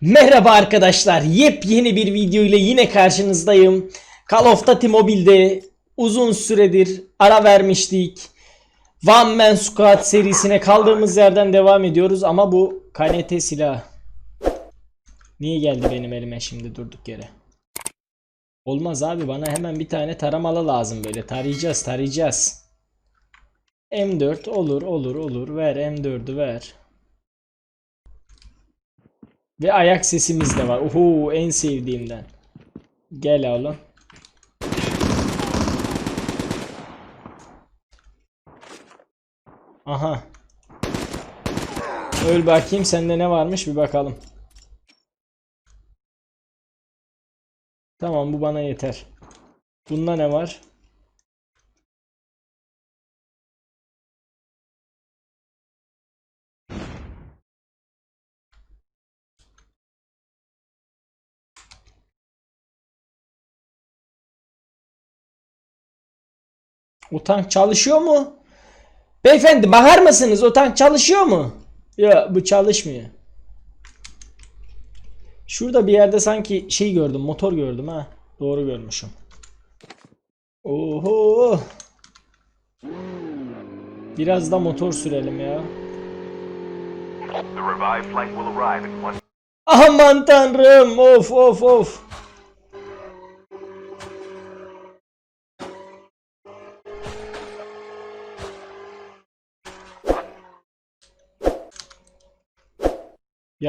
Merhaba arkadaşlar. Yepyeni bir video ile yine karşınızdayım. Call of Duty Mobile'de uzun süredir ara vermiştik. One Man Squad serisine kaldığımız yerden devam ediyoruz ama bu KNT silahı. Niye geldi benim elime şimdi durduk yere? Olmaz abi bana hemen bir tane taramalı lazım böyle. Tarayacağız tarayacağız. M4 olur olur olur ver M4'ü ver. Ve ayak sesimiz de var. Uhu en sevdiğimden. Gel oğlum. Aha. Öl bakayım sende ne varmış bir bakalım. Tamam bu bana yeter. Bunda ne var? O tank çalışıyor mu? Beyefendi bakar mısınız? O tank çalışıyor mu? Yok bu çalışmıyor. Şurada bir yerde sanki şey gördüm. Motor gördüm ha. Doğru görmüşüm. Oho. Biraz da motor sürelim ya. Aman tanrım. Of of of.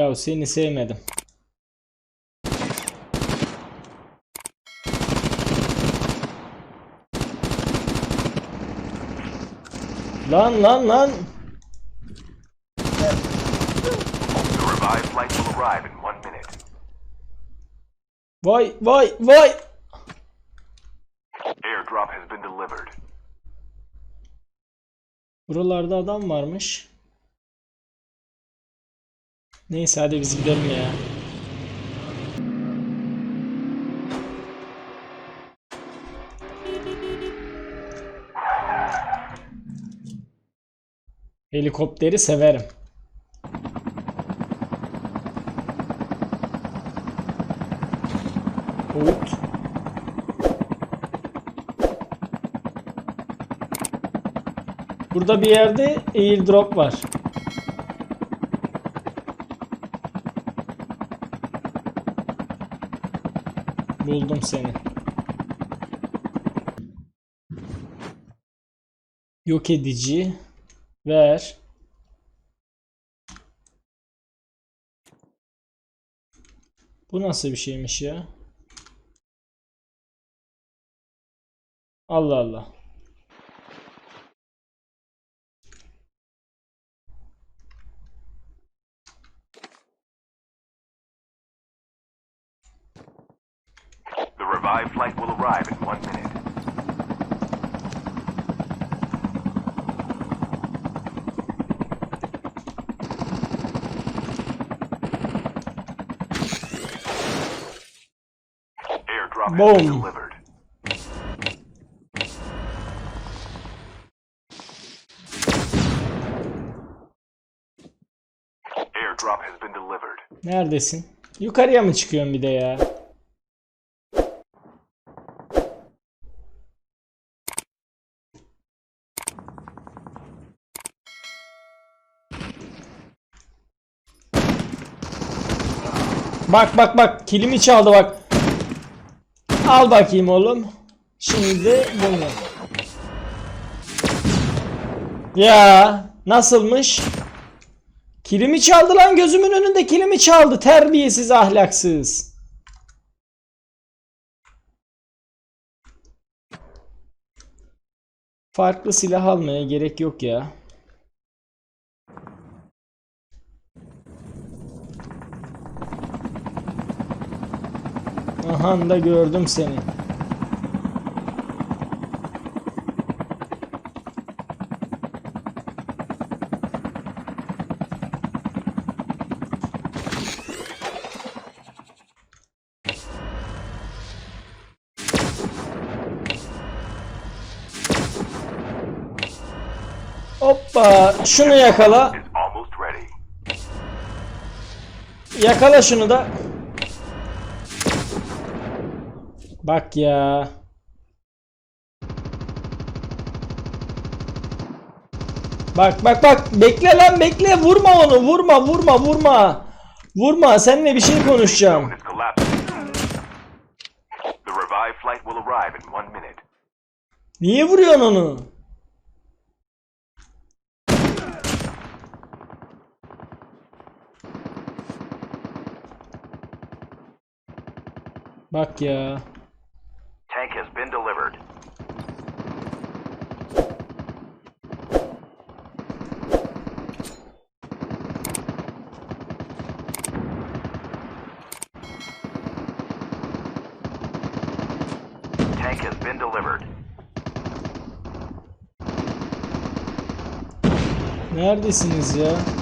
Ya seni sevmedim. Lan lan lan. Vay vay vay. Airdrop has been delivered. Buralarda adam varmış. Neyse hadi biz gidelim ya. Helikopteri severim. Ut. Burada bir yerde airdrop var. Buldum seni. Yok edici. Ver. Bu nasıl bir şeymiş ya? Allah Allah. Revived flight will arrive in one minute. Airdrop has been Boom. delivered. Airdrop has been delivered. Neredesin? Yukarıya mı çıkıyorsun bir de ya? Bak bak bak kilimi çaldı bak. Al bakayım oğlum. Şimdi bunu. Ya nasılmış? Kilimi çaldı lan gözümün önünde kilimi çaldı terbiyesiz ahlaksız. Farklı silah almaya gerek yok ya. Aha da gördüm seni. Hoppa şunu yakala. Yakala şunu da. Bak ya. Bak bak bak bekle lan bekle vurma onu vurma vurma vurma. Vurma seninle bir şey konuşacağım. Niye vuruyorsun onu? Bak ya. Has been delivered. Tank has been delivered. Neredesiniz ya?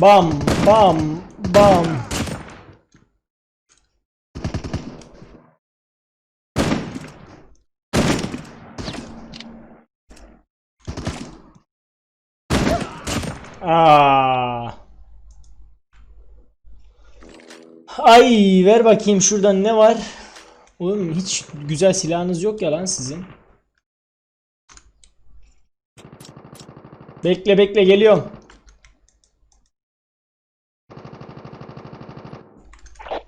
Bam bam bam. Aa. Ay ver bakayım şuradan ne var? Oğlum hiç güzel silahınız yok ya lan sizin. Bekle bekle geliyorum.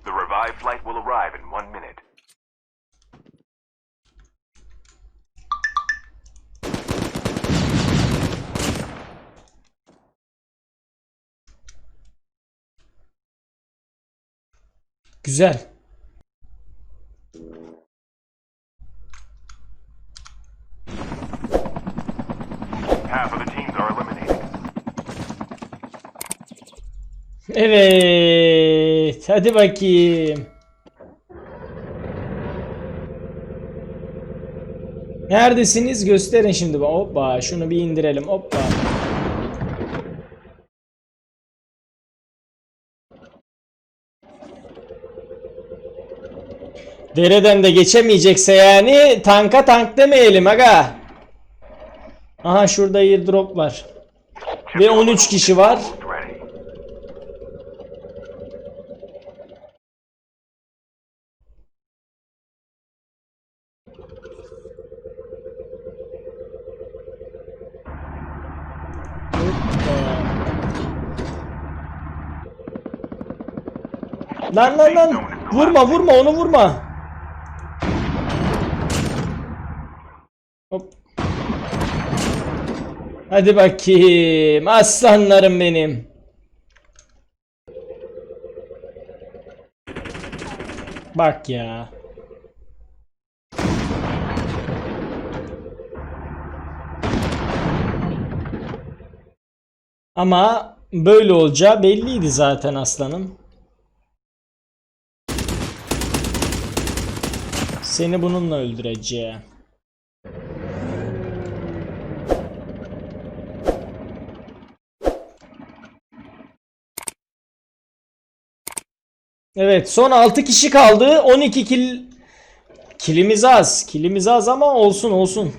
The revived flight will arrive in one minute. Güzel. Evet. Hadi bakayım. Neredesiniz? Gösterin şimdi. Hoppa. Şunu bir indirelim. Hoppa. Dereden de geçemeyecekse yani tanka tank demeyelim aga. Aha şurada airdrop var. Ve 13 kişi var. Lan lan lan. Vurma vurma onu vurma. Hop. Hadi bakayım. Aslanlarım benim. Bak ya. Ama böyle olacağı belliydi zaten aslanım. Seni bununla öldüreceğim. Evet son 6 kişi kaldı. 12 kil kilimiz az. Kilimiz az ama olsun olsun.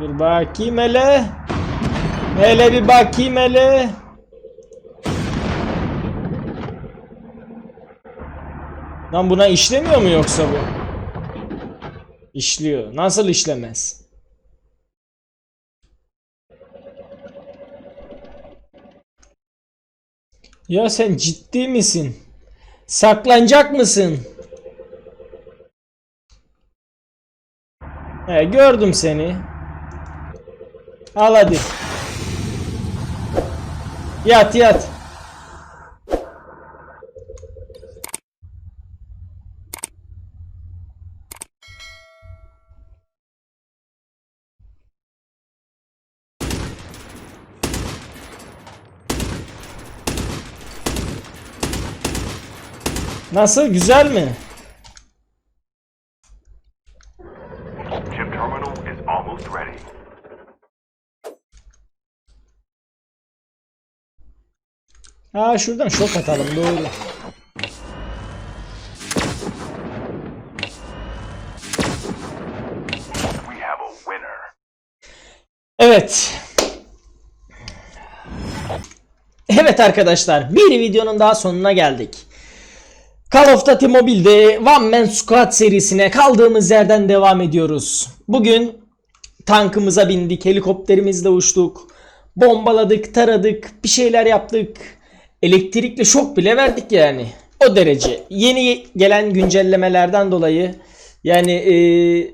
Dur bakayım hele. Hele bir bakayım hele. Lan buna işlemiyor mu yoksa bu? İşliyor. Nasıl işlemez? Ya sen ciddi misin? Saklanacak mısın? He gördüm seni. Al hadi. Yat yat. Nasıl güzel mi? Ha şuradan şok atalım doğru. Evet. Evet arkadaşlar bir videonun daha sonuna geldik. Call of Duty Mobile'de One Man Squad serisine kaldığımız yerden devam ediyoruz. Bugün tankımıza bindik, helikopterimizle uçtuk, bombaladık, taradık, bir şeyler yaptık. Elektrikli şok bile verdik yani. O derece. Yeni gelen güncellemelerden dolayı yani e,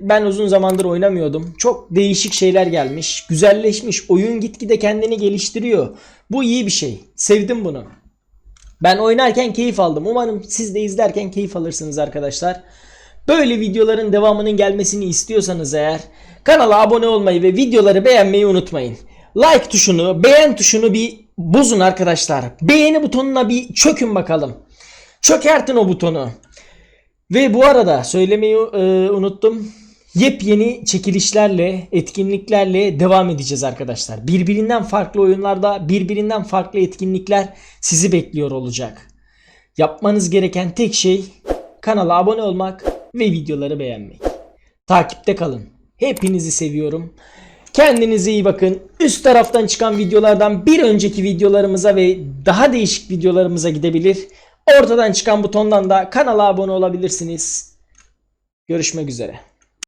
ben uzun zamandır oynamıyordum. Çok değişik şeyler gelmiş. Güzelleşmiş. Oyun gitgide kendini geliştiriyor. Bu iyi bir şey. Sevdim bunu. Ben oynarken keyif aldım. Umarım siz de izlerken keyif alırsınız arkadaşlar. Böyle videoların devamının gelmesini istiyorsanız eğer kanala abone olmayı ve videoları beğenmeyi unutmayın. Like tuşunu, beğen tuşunu bir bozun arkadaşlar. Beğeni butonuna bir çökün bakalım. Çökertin o butonu. Ve bu arada söylemeyi e, unuttum. Yepyeni çekilişlerle, etkinliklerle devam edeceğiz arkadaşlar. Birbirinden farklı oyunlarda, birbirinden farklı etkinlikler sizi bekliyor olacak. Yapmanız gereken tek şey kanala abone olmak ve videoları beğenmek. Takipte kalın. Hepinizi seviyorum. Kendinize iyi bakın. Üst taraftan çıkan videolardan bir önceki videolarımıza ve daha değişik videolarımıza gidebilir. Ortadan çıkan butondan da kanala abone olabilirsiniz. Görüşmek üzere.